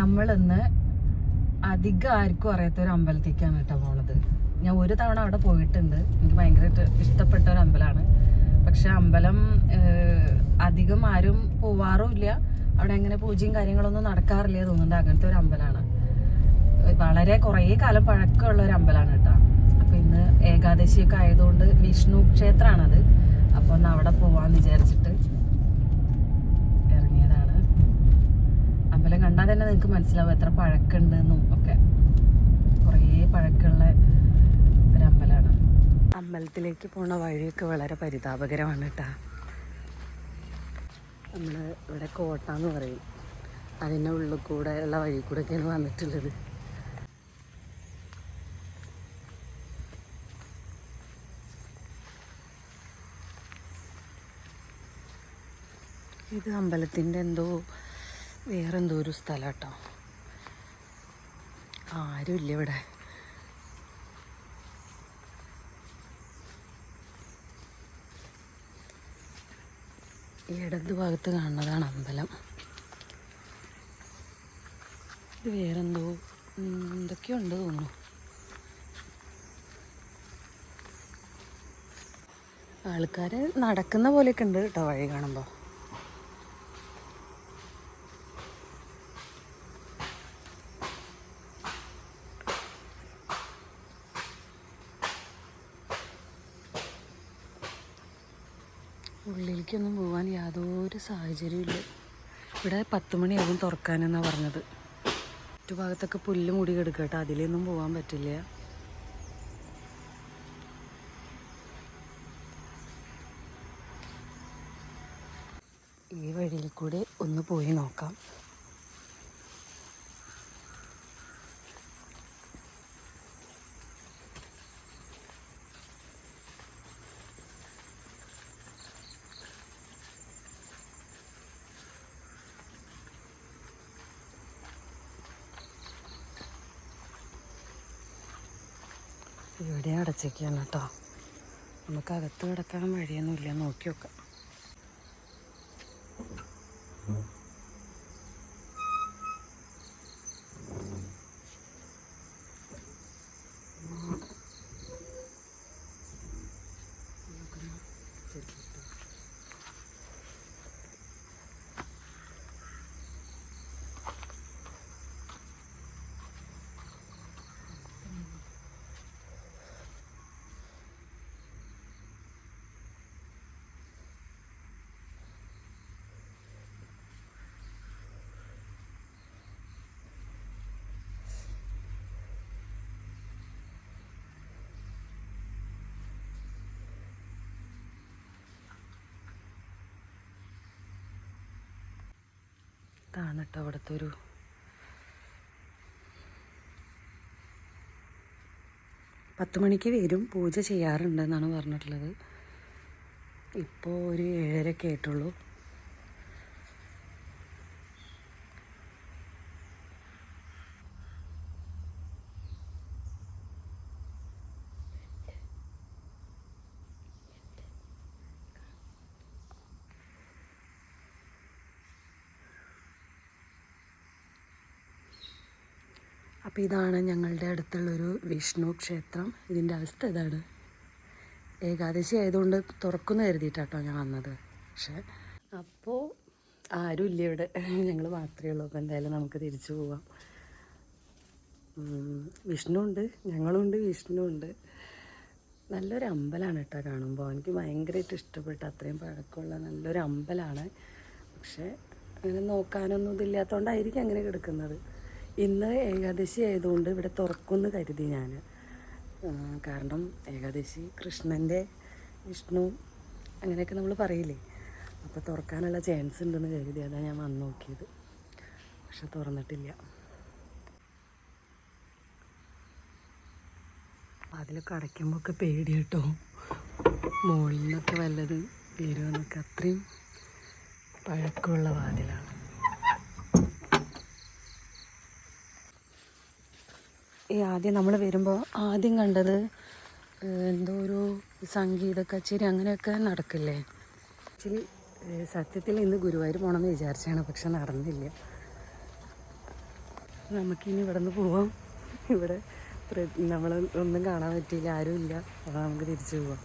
നമ്മളിന്ന് അധികം ആർക്കും അറിയാത്ത ഒരു അമ്പലത്തേക്കാണ് കേട്ടോ പോണത്. ഞാൻ ഒരു തവണ അവിടെ പോയിട്ടുണ്ട്. എനിക്ക് ഭയങ്കരമായിട്ട് ഇഷ്ടപ്പെട്ട ഒരു അമ്പലമാണ്. പക്ഷെ അമ്പലം അധികം ആരും പോവാറുമില്ല അവിടെ അങ്ങനെ പൂജയും കാര്യങ്ങളൊന്നും നടക്കാറില്ല തോന്നുന്നുണ്ട് അങ്ങനത്തെ ഒരു അമ്പലമാണ് വളരെ കുറേ കാലം പഴക്കമുള്ള ഒരു അമ്പലമാണ് കേട്ടോ. അപ്പോൾ ഇന്ന് ഏകാദശിയൊക്കെ ആയതുകൊണ്ട് വിഷ്ണു ക്ഷേത്രമാണത്. അപ്പോൾ ഒന്ന് അവിടെ പോവാന്ന് വിചാരിച്ചിട്ട് നിങ്ങൾക്ക് മനസ്സിലാവും എത്ര പഴക്കമുണ്ടെന്നും ഒക്കെ. കുറേ പഴക്കമുള്ള ഒരു അമ്പലമാണ് അമ്പലത്തിലേക്ക് പോണ വഴിയൊക്കെ വളരെ പരിതാപകരമാണ് കേട്ടാ നമ്മൾ ഇവിടെ കോട്ട എന്ന് പറയും. അതിന്റെ ഉള്ളിൽ കൂടെ ഉള്ള വഴി കൂടെയൊക്കെയാണ് വന്നിട്ടുള്ളത്. ഇത് അമ്പലത്തിന്റെ എന്തോ വേറെന്തോ ഒരു സ്ഥലം കേട്ടോ ആരുമില്ല ഇവിടെ. ഇടത് ഭാഗത്ത് കാണുന്നതാണ് അമ്പലം. ഇത് വേറെന്തോ എന്തൊക്കെയോ ഉണ്ട് തോന്നുന്നു. ആൾക്കാർ നടക്കുന്ന പോലെയൊക്കെ ഉണ്ട് കേട്ടോ വഴി കാണുമ്പോൾ ഉള്ളിലേക്കൊന്നും പോകാൻ യാതൊരു സാഹചര്യമില്ല ഇവിടെ പത്ത് മണിയാകും തുറക്കാനെന്നാണ് പറഞ്ഞത്. ചുറ്റുഭാഗത്തൊക്കെ പുല്ല് മുടി കിടക്കട്ടെ അതിലൊന്നും പോകാൻ പറ്റില്ല. ഈ വഴിയിൽ കൂടെ ഒന്ന് പോയി നോക്കാം. ഇവിടെ അടച്ചേക്കാണ് കേട്ടോ. നമുക്ക് അകത്ത് കിടക്കാൻ വഴിയൊന്നുമില്ല. നോക്കി നോക്കാം ഇതാണ് കേട്ടോ അവിടുത്തെ ഒരു പത്ത് മണിക്ക് വരും പൂജ ചെയ്യാറുണ്ടെന്നാണ് പറഞ്ഞിട്ടുള്ളത്. ഇപ്പോൾ ഒരു ഏഴരക്കെ ആയിട്ടുള്ളൂ. അപ്പോൾ ഇതാണ് ഞങ്ങളുടെ അടുത്തുള്ളൊരു വിഷ്ണു ക്ഷേത്രം. ഇതിന്റെ അവസ്ഥ ഇതാണ്. ഏകാദശി ആയതുകൊണ്ട് തുറക്കുന്നു കരുതിയിട്ടാട്ടോ ഞാൻ വന്നത്. പക്ഷേ അപ്പോൾ ആരും ഇല്ല ഇവിടെ. ഞങ്ങൾ മാത്രമേ ഉള്ളൂ. അപ്പോൾ എന്തായാലും നമുക്ക് തിരിച്ചു പോവാം. വിഷ്ണുണ്ട്. ഞങ്ങളുണ്ട് വിഷ്ണു ഉണ്ട് നല്ലൊരു അമ്പലമാണ് കേട്ടോ കാണുമ്പോൾ. എനിക്ക് ഭയങ്കരമായിട്ട് ഇഷ്ടപ്പെട്ട. അത്രയും പഴക്കമുള്ള നല്ലൊരു അമ്പലമാണ്. പക്ഷേ അങ്ങനെ നോക്കാനൊന്നും ഇതില്ലാത്തതുകൊണ്ടായിരിക്കും അങ്ങനെ കിടക്കുന്നത്. ഇന്ന് ഏകാദശി ആയതുകൊണ്ട് ഇവിടെ തുറക്കുമെന്ന് കരുതി ഞാൻ. കാരണം ഏകാദശി കൃഷ്ണന്റെ വിഷ്ണു അങ്ങനെയൊക്കെ നമ്മൾ പറയില്ലേ? അപ്പോൾ തുറക്കാനുള്ള ചാൻസ് ഉണ്ടെന്ന് കരുതി അതാണ് ഞാൻ വന്ന് നോക്കിയത്. പക്ഷെ തുറന്നിട്ടില്ല. അതിലൊക്കെ അടയ്ക്കുമ്പോൾ ഒക്കെ പേടി കേട്ടോ. മുകളിൽ നിന്നൊക്കെ വല്ലത് വരുമെന്നൊക്കെ അത്രയും പഴക്കമുള്ള വാതിലാണ്. ഈ ആദ്യം നമ്മൾ വരുമ്പോൾ ആദ്യം കണ്ടത് എന്തോ ഒരു സംഗീത കച്ചേരി അങ്ങനെയൊക്കെ നടക്കില്ലേ? ആക്ച്വലി സത്യത്തിൽ ഇന്ന് ഗുരുവായൂർ പോകണമെന്ന് വിചാരിച്ചാണ് പക്ഷെ നടന്നില്ല. നമുക്കിനി ഇവിടെ നിന്ന് പോവാം. ഇവിടെ നമ്മൾ ഒന്നും കാണാൻ പറ്റിയില്ല ആരുമില്ല. അപ്പോൾ നമുക്ക് തിരിച്ചു പോവാം.